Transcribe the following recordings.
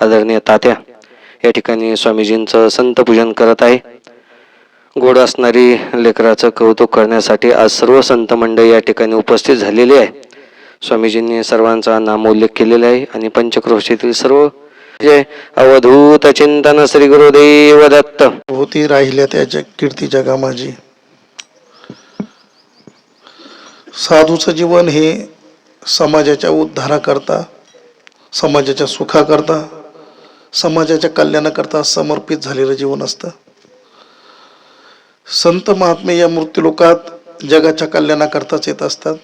आदरणीय तात्या या ठिकाणी स्वामीजींचं संत पूजन करत आहे. गोड असणारी लेकराचं कौतुक करण्यासाठी आज सर्व संत मंडळी या ठिकाणी उपस्थित झालेली आहे. स्वामीजींनी सर्वांचा नामोल्लेख केलेला आहे आणि पंचक्रोशीतील सर्व जय अवधूत चिंतन श्री गुरुदेव दत्त. होती राहिल्या त्याच्या कीर्ती जगा माझी साधूचं जीवन हे समाजाच्या उद्धाराकरता समाजाच्या सुखाकरता समाजाच्या कल्याणाकरता समर्पित झालेलं जीवन असतं. संत महात्मे या मृत्यूलोकात जगाच्या कल्याणाकरताच येत असतात.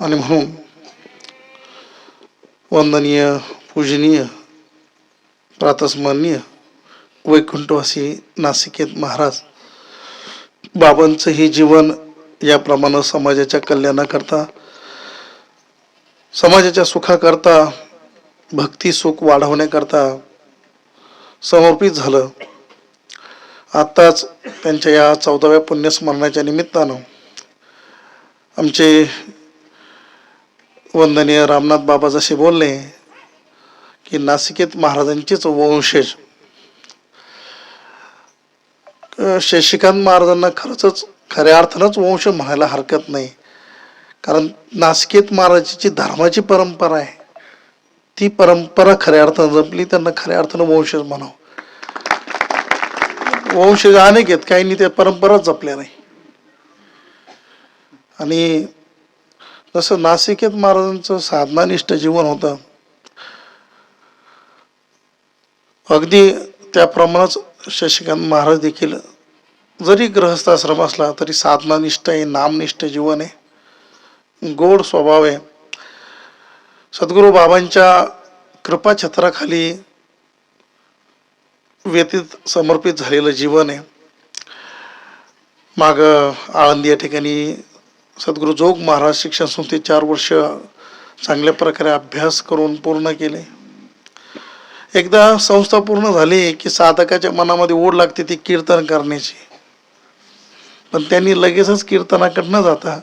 आणि म्हणून वंदनीय पूजनीय प्रातस्मरणीय वैकुंठवासी नासिकेत महाराज बाबांचं हे जीवन याप्रमाणे समाजाच्या कल्याणाकरता समाजाच्या सुखाकरता भक्ती सुख वाढवण्याकरता समर्पित झालं. आत्ताच त्यांच्या या चौदाव्या पुण्यस्मरणाच्या निमित्तानं आमचे वंदनीय रामनाथ बाबा जसे बोलले की नासिकेत महाराजांचेच वंशज. शशिकांत महाराजांना खरंच खऱ्या अर्थानंच वंश म्हणायला हरकत नाही. कारण नासिकेत महाराजाची धर्माची परंपरा आहे ती परंपरा खऱ्या अर्थानं जपली त्यांना खऱ्या अर्थानं वंशज म्हणावं. वंशज अनेक आहेत काहींनी त्या परंपराच जपल्या नाही. आणि जसं नासिकेत महाराजांचं साधनानिष्ठ जीवन होतं अगदी त्याप्रमाणेच शशिकांत महाराज देखील जरी गृहस्थाश्रम असला तरी साधनानिष्ठ आहे नामनिष्ठ जीवन आहे. गोड स्वभाव आहे. सद्गुरू बाबांच्या कृपाछत्राखाली व्यतीत समर्पित झालेलं जीवन आहे. माग आळंदी या ठिकाणी सद्गुरू जोग महाराज शिक्षण संस्थेत चार वर्ष चांगल्या प्रकारे अभ्यास करून पूर्ण केले. एकदा संस्था पूर्ण झाली की साधकाच्या मनामध्ये ओढ लागते ती कीर्तन करण्याची. पण त्यांनी लगेचच कीर्तनाकडनं जाता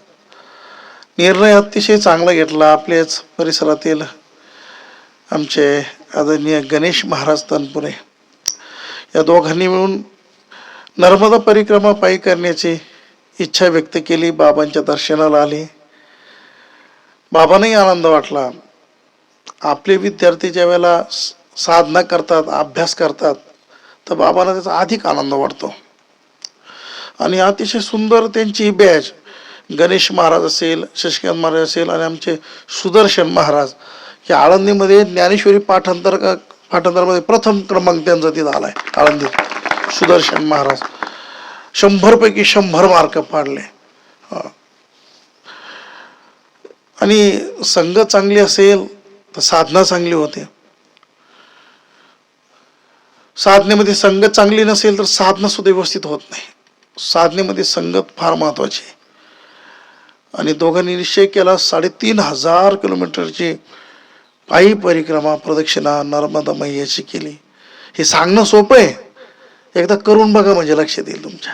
निर्णय अतिशय चांगला घेतला आपल्याच परिसरातील आमचे आदरणीय गणेश महाराज तनपुरे. या दोघांनी मिळून नर्मदा परिक्रमा पायी करण्याची इच्छा व्यक्त केली बाबांच्या दर्शनाला आली. बाबांनाही आनंद वाटला. आपले विद्यार्थी ज्या वेळेला साधना करतात अभ्यास करतात तर बाबांना त्याचा अधिक आनंद वाटतो. आणि अतिशय सुंदर त्यांची बॅच गणेश महाराज असेल शशिकांत महाराज असेल आणि आमचे सुदर्शन महाराज हे आळंदीमध्ये ज्ञानेश्वरी पाठांतर पाठांतरामध्ये प्रथम क्रमांक त्यांचा तिथं आहे आळंदीत. सुदर्शन महाराज शंभरपैकी शंभर मार्क पाडले. आणि संग चांगली असेल तर साधना चांगली होते. साधनेमध्ये संगत चांगली नसेल तर साधना सुद्धा व्यवस्थित होत नाही. साधनेमध्ये संगत फार महत्वाची. आहे आणि दोघांनी निश्चय केला साडेतीन हजार किलोमीटरची पायी परिक्रमा प्रदक्षिणा नर्मदा मैयाची केली. हे सांगणं सोपं आहे. एकदा करून बघा म्हणजे लक्षात येईल तुमच्या.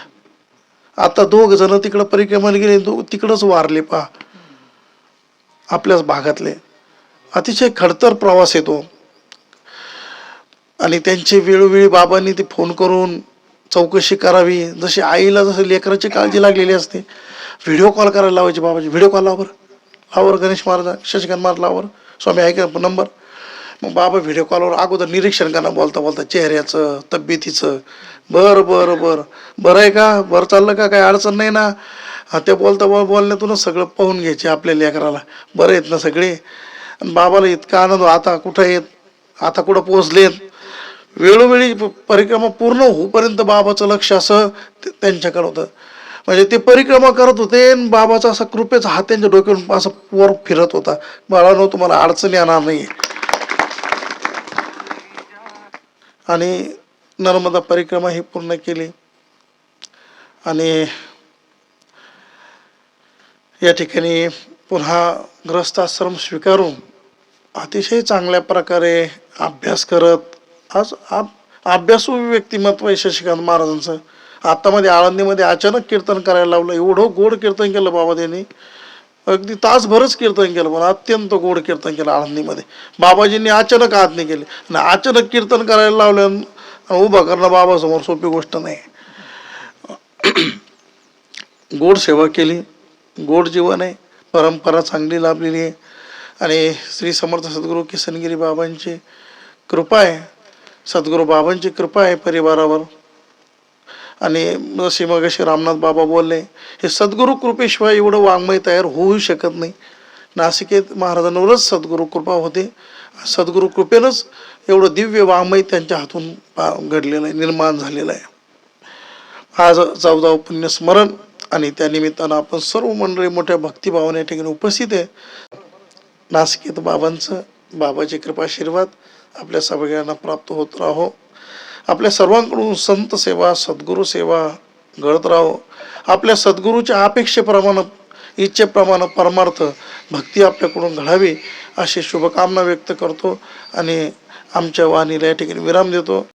आता दोघ जण तिकडं परिक्रमाला गेले दो तिकडंच वारले पहा. आपल्याच भागातले. अतिशय खडतर प्रवास येतो आणि त्यांची वेळोवेळी बाबांनी ते फोन करून चौकशी करावी. जशी आईला जसं लेकराची काळजी लागलेली असते व्हिडिओ कॉल करायला लावायचे बाबाची व्हिडिओ कॉल लावर लावर गणेश महाराज शशिकांत महाराज लावर स्वामी ऐका नंबर. मग बाबा व्हिडिओ कॉलवर अगोदर निरीक्षण करा बोलता बोलता चेहऱ्याचं तब्येतीचं. बरं बरं बरं. बरं आहे का? बरं चाललं का? काही अडचण नाही ना? ते बोलता बोल बोलण्यातूनच सगळं पाहून घ्यायचे आपल्या लेकराला बरं आहेत ना सगळे? आणि बाबाला इतका आनंद आता कुठं आहेत? आता कुठं पोचलेत वेळोवेळी परिक्रमा पूर्ण होऊपर्यंत बाबाचं लक्ष असं त्यांच्याकडं त्यांच्याकडे होतं. म्हणजे ते परिक्रमा करत होते आणि बाबाचा असा कृपेचा हात त्यांच्या डोक्यावरून असं वर फिरत होता. बाळानो तुम्हाला अडचणी येणार नाही आणि नर्मदा परिक्रमा ही पूर्ण केली. आणि या ठिकाणी पुन्हा ग्रस्ताश्रम स्वीकारून अतिशय चांगल्या प्रकारे अभ्यास करत आज आप अभ्यासू व्यक्तिमत्व आहे शशिकांत महाराजांचं. आत्तामध्ये आळंदीमध्ये अचानक कीर्तन करायला लावलं. एवढं गोड कीर्तन केलं बाबा त्यांनी. अगदी तासभरच कीर्तन केलं मला अत्यंत गोड कीर्तन केलं आळंदीमध्ये. बाबाजींनी अचानक हात नाही केले आणि अचानक कीर्तन करायला लावलं उभा उभं करणं बाबासमोर सोपी गोष्ट नाही. गोड सेवा केली. गोड जीवन आहे. परंपरा चांगली लाभलेली आहे. आणि श्री समर्थ सद्गुरू किसनगिरी बाबांची कृपा आहे. सद्गुरू बाबांची कृपा आहे परिवारावर. आणि जसे मग असे रामनाथ बाबा बोलले हे सद्गुरू कृपेशिवाय एवढं वाङ्मय तयार होऊ शकत नाही. नाशिकेत महाराजांवरच सद्गुरू कृपा होते. सद्गुरू कृपेनंच एवढं दिव्य वाङ्मय त्यांच्या हातून पा- घडलेलं आहे निर्माण झालेलं आहे. आज चौदा पुण्यस्मरण आणि त्या निमित्तानं आपण सर्व मंडळी मोठ्या भक्तिभावाने या ठिकाणी उपस्थित आहे. नाशिकेत बाबांचं बाबाची कृपाशीर्वाद आपल्या सगळ्यांना प्राप्त होत राहो. आपल्या सर्वांकडून संत सेवा सद्गुरू सेवा घडत राहो. आपल्या सद्गुरूच्या अपेक्षेप्रमाणे इच्छेप्रमाणे परमार्थ भक्ती आपल्याकडून घडावी अशी शुभकामना व्यक्त करतो आणि आमच्या वाणीला या ठिकाणी विराम देतो.